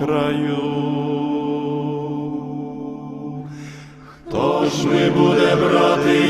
краю. Хто ж ми буде брати?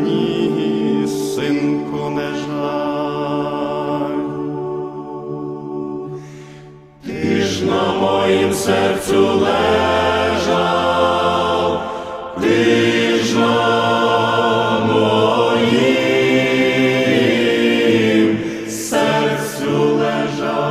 серцю лежав, лежав моїм серцю лежав.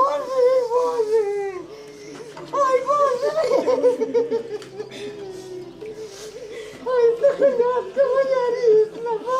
Боже, Боже! Ай, Боже! Ай, це моя рідна, Боже!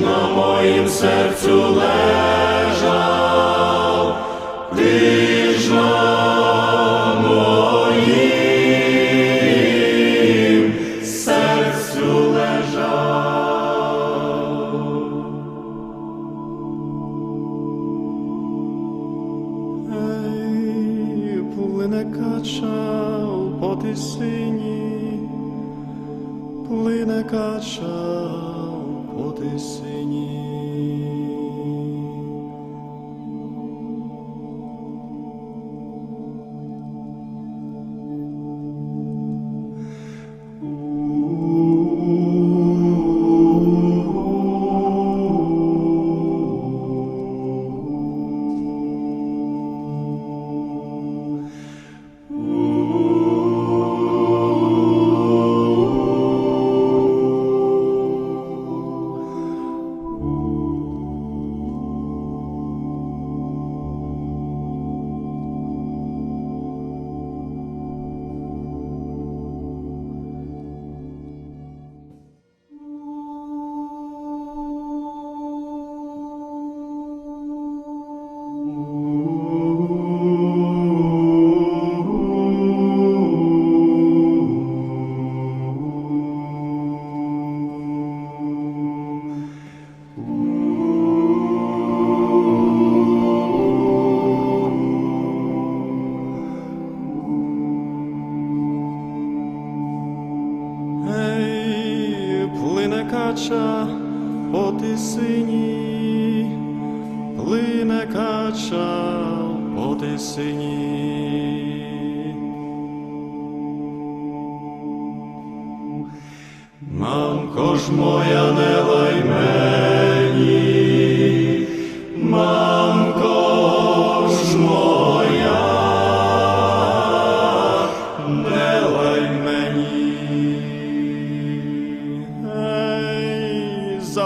На моїм серцю лежав,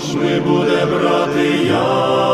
ж ми буде брати яму?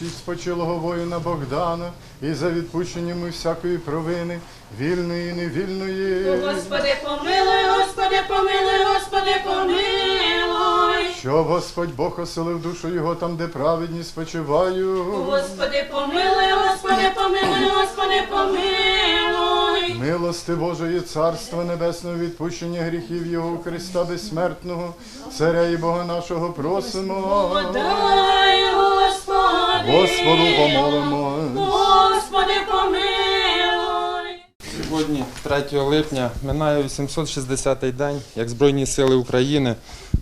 душі спочилого воїна Богдана і за відпущення йому всякої провини, вільної і невільної. Господи, помилуй, Господи, помилуй, Господи, помилуй. Щоб Господь Бог оселив душу його там, де праведні спочивають. Господи, помилуй, Господи, помилуй, Господи, помилуй. Милости Божої, Царства Небесного, відпущення гріхів Його Христа безсмертного, Царя і Бога нашого просимо. Господи. Господу помолимось. Господи, помилуй. Сьогодні, 3 липня, минає 860-й день, як Збройні Сили України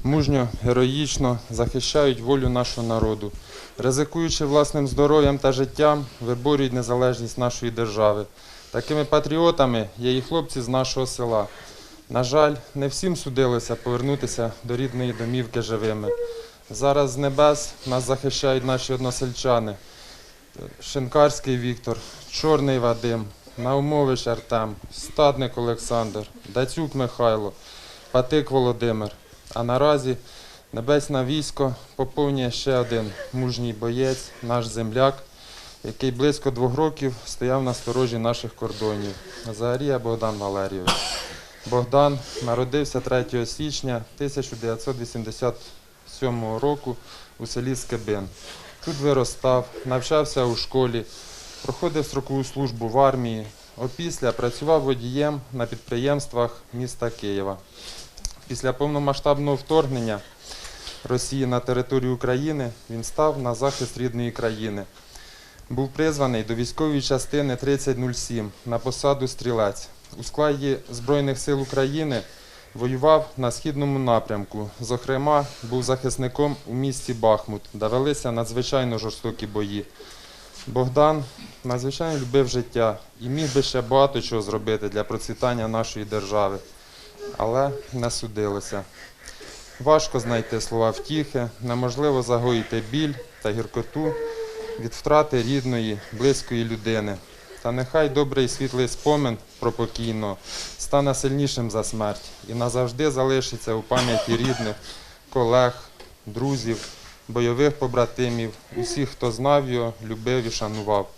мужньо, героїчно захищають волю нашого народу, ризикуючи власним здоров'ям та життям, виборюють незалежність нашої держави. Такими патріотами є і хлопці з нашого села. На жаль, не всім судилося повернутися до рідної домівки живими. Зараз з небес нас захищають наші односельчани. Шинкарський Віктор, Чорний Вадим, Наумович Артем, Стадник Олександр, Дацюк Михайло, Патик Володимир. А наразі Небесне військо поповнює ще один мужній боєць, наш земляк, який близько двох років стояв на сторожі наших кордонів. Загарія Богдан Валерійович. Богдан народився 3 січня 1987 року у селі Скебин. Тут виростав, навчався у школі, проходив строкову службу в армії. Опісля працював водієм на підприємствах міста Києва. Після повномасштабного вторгнення Росії на територію України він став на захист рідної країни. Був призваний до військової частини 3007 на посаду стрілець. У складі Збройних сил України воював на східному напрямку. Зокрема, був захисником у місті Бахмут, де велися надзвичайно жорстокі бої. Богдан надзвичайно любив життя і міг би ще багато чого зробити для процвітання нашої держави, але не судилося. Важко знайти слова втіхи, неможливо загоїти біль та гіркоту від втрати рідної, близької людини. Та нехай добрий світлий спомин про покійного стане сильнішим за смерть і назавжди залишиться у пам'яті рідних, колег, друзів, бойових побратимів, усіх, хто знав його, любив і шанував.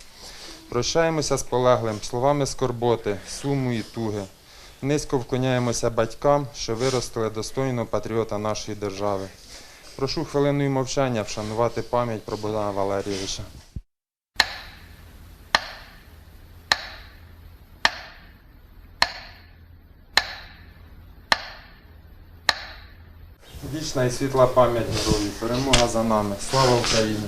Прощаємося з полеглим словами скорботи, суму і туги. Низько вклоняємося батькам, що виростили достойного патріота нашої держави. Прошу хвилиною мовчання вшанувати пам'ять про Богдана Валерійовича. Вічна і світла пам'ять героїв. Перемога за нами. Слава Україні!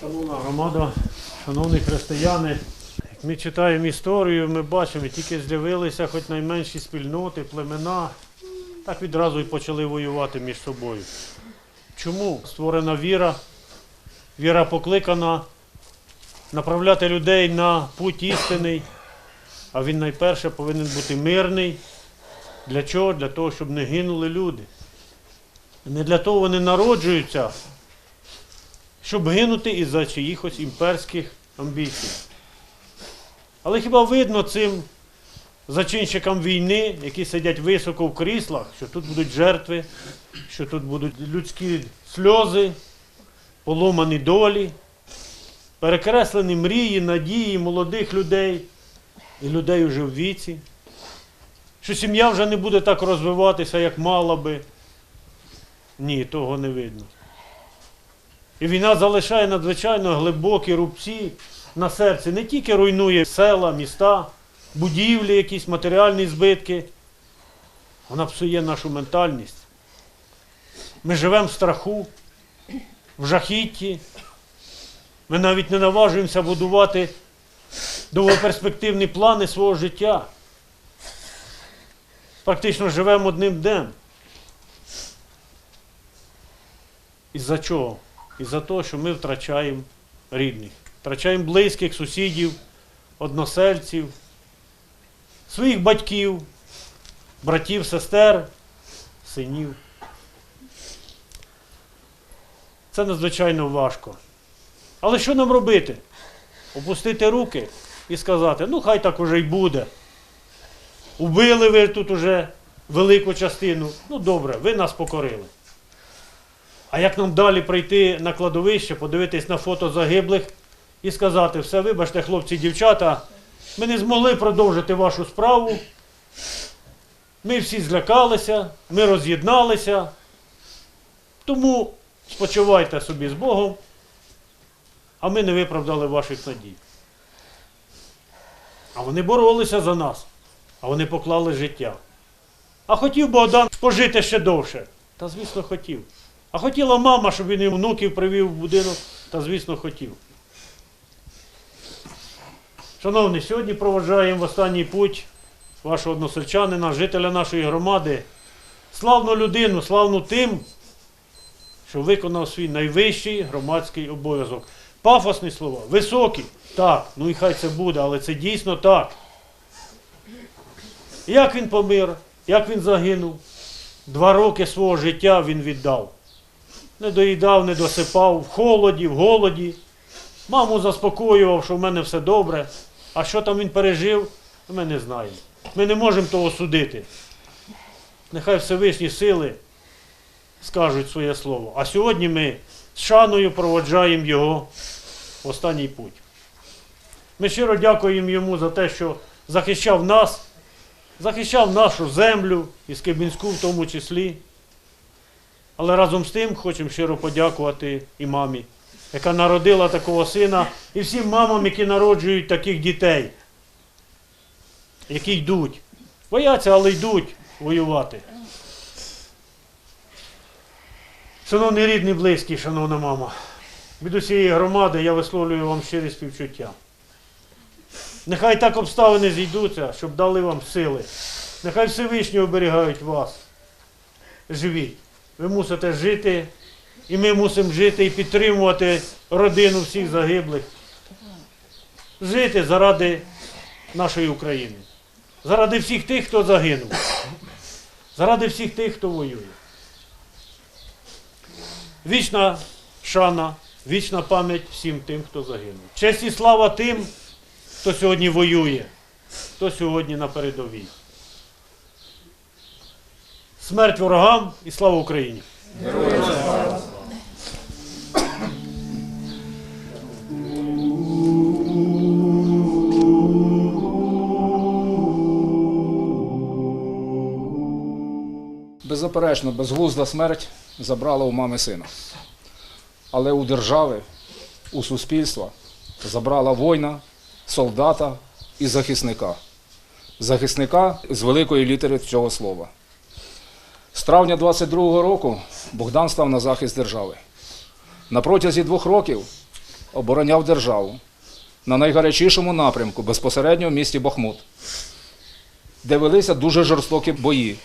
Шановна громада, шановні християни, як ми читаємо історію, ми бачимо, тільки з'явилися хоч найменші спільноти, племена, так відразу і почали воювати між собою. Чому створена віра? Віра покликана направляти людей на путь істинний, а він найперше повинен бути мирний. Для чого? Для того, щоб не гинули люди. Не для того вони народжуються, щоб гинути із-за чиїхось імперських амбіцій. Але хіба видно цим зачинщикам війни, які сидять високо в кріслах, що тут будуть жертви, що тут будуть людські сльози, поломані долі, перекреслені мрії, надії молодих людей і людей уже в віці, що сім'я вже не буде так розвиватися, як мала би. Ні, того не видно. І війна залишає надзвичайно глибокі рубці на серці. Не тільки руйнує села, міста, будівлі, якісь матеріальні збитки. Вона псує нашу ментальність. Ми живемо в страху, в жахітті. Ми навіть не наважуємося будувати довгоперспективні плани свого життя. Практично живемо одним днем. Із-за чого? Із-за того, що ми втрачаємо рідних, втрачаємо близьких, сусідів, односельців, своїх батьків, братів, сестер, синів. Це надзвичайно важко. Але що нам робити? Опустити руки і сказати, ну хай так уже й буде. Убили ви тут уже велику частину. Ну добре, ви нас покорили. А як нам далі прийти на кладовище, подивитись на фото загиблих і сказати, все, вибачте, хлопці і дівчата, ми не змогли продовжити вашу справу. Ми всі злякалися, ми роз'єдналися. Тому спочивайте собі з Богом, а ми не виправдали ваших надій. А вони боролися за нас, а вони поклали життя. А хотів Богдан пожити ще довше. Та звісно хотів. А хотіла мама, щоб він і внуків привів в будинок, та звісно хотів. Шановні, сьогодні проводжаємо в останній путь вашого односельчанина, жителя нашої громади, славну людину, славну тим, що виконав свій найвищий громадський обов'язок. Пафосні слова, високі, так, ну і хай це буде, але це дійсно так. Як він помер, як він загинув, два роки свого життя він віддав. Не доїдав, не досипав, в холоді, в голоді. Маму заспокоював, що в мене все добре. А що там він пережив, ми не знаємо. Ми не можемо того судити. Нехай Всевишні сили скажуть своє слово. А сьогодні ми з шаною проводжаємо його в останній путь. Ми щиро дякуємо йому за те, що захищав нас, захищав нашу землю і Скибінську в тому числі. Але разом з тим хочемо щиро подякувати і мамі, яка народила такого сина, і всім мамам, які народжують таких дітей, які йдуть. Бояться, але йдуть воювати. Шановний рідний, близький, шановна мама, від усієї громади я висловлюю вам щирі співчуття. Нехай так обставини зійдуться, щоб дали вам сили. Нехай Всевишні оберігають вас. Живіть. Ви мусите жити, і ми мусимо жити і підтримувати родину всіх загиблих. Жити заради нашої України. Заради всіх тих, хто загинув. Заради всіх тих, хто воює. Вічна шана, вічна пам'ять всім тим, хто загинув. Честь і слава тим, хто сьогодні воює, хто сьогодні на передовій. Смерть ворогам і слава Україні! Беззаперечно, безглузда смерть забрала у мами сина. Але у держави, у суспільства забрала воїна, солдата і захисника. Захисника з великої літери цього слова. З травня 22-го року Богдан став на захист держави. На протязі двох років обороняв державу на найгарячішому напрямку, безпосередньо в місті Бахмут, де велися дуже жорстокі бої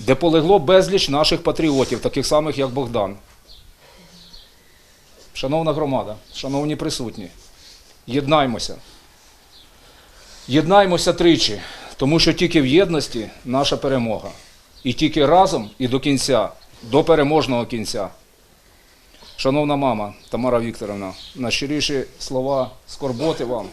де полегло безліч наших патріотів, таких самих, як Богдан. Шановна громада, шановні присутні, єднаймося. Єднаймося тричі, тому що тільки в єдності наша перемога. І тільки разом і до кінця, до переможного кінця. Шановна мама Тамара Вікторовна, найщиріші слова скорботи вам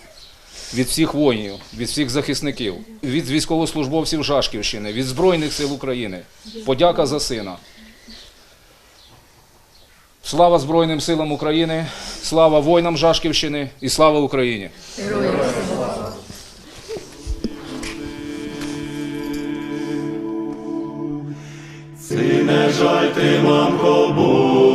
від всіх воїнів, від всіх захисників, від військовослужбовців Жашківщини, від Збройних сил України. Подяка за сина. Слава Збройним силам України, слава воїнам Жашківщини і слава Україні! Не жаль ти, мамко, буде,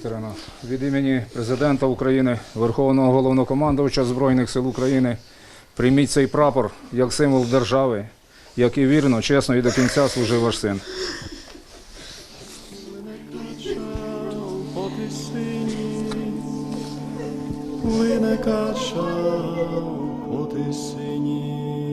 Вікторівна, від імені президента України, Верховного головнокомандувача Збройних сил України, прийміть цей прапор як символ держави, як і вірно, чесно і до кінця служив ваш син. плине кача тисині.